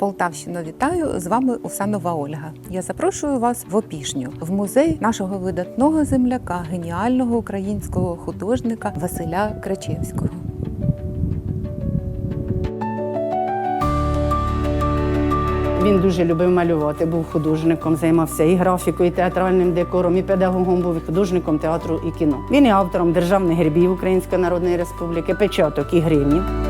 Полтавщину вітаю! З вами Усанова Ольга. Я запрошую вас в Опішню, в музей нашого видатного земляка, геніального українського художника Василя Крачевського. Він дуже любив малювати, був художником, займався і графікою, і театральним декором, і педагогом був і художником театру і кіно. Він є автором державних гербів Української Народної Республіки, печаток і гривнів.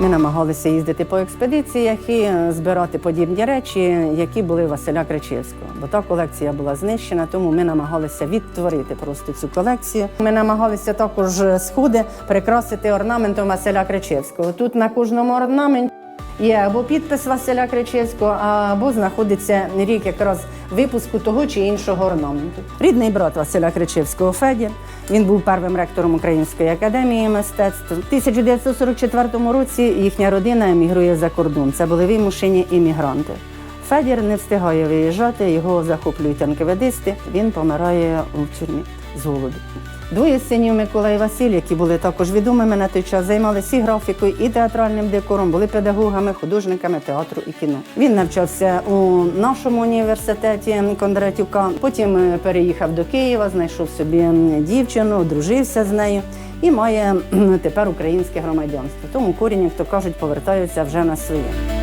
Ми намагалися їздити по експедиціях і е, збирати подібні речі, які були Василя Кричевського. Бо та колекція була знищена, тому ми намагалися відтворити просто цю колекцію. Ми намагалися також е, сходи прикрасити орнаментом Василя Кричевського. Тут на кожному орнаменті є або підпис Василя Кричевського, або знаходиться рік якраз випуску того чи іншого орнаменту. Рідний брат Василя Кричевського Федір. Він був первим ректором Української академії мистецтв. У 1944 році їхня родина емігрує за кордон. Це були вимушені іммігранти. Федір не встигає виїжджати, його захоплюють анкеведисти. Він помирає у тюрмі з голоду. Двоє синів Микола і Василь, які були також відомими на той час, займалися і графікою, і театральним декором, були педагогами, художниками театру і кіно. Він навчався у нашому університеті Кондратюка. Потім е, переїхав до Києва, знайшов собі дівчину, одружився з нею і має тепер українське громадянство. Тому корінь, як то кажуть, повертаються вже на своє.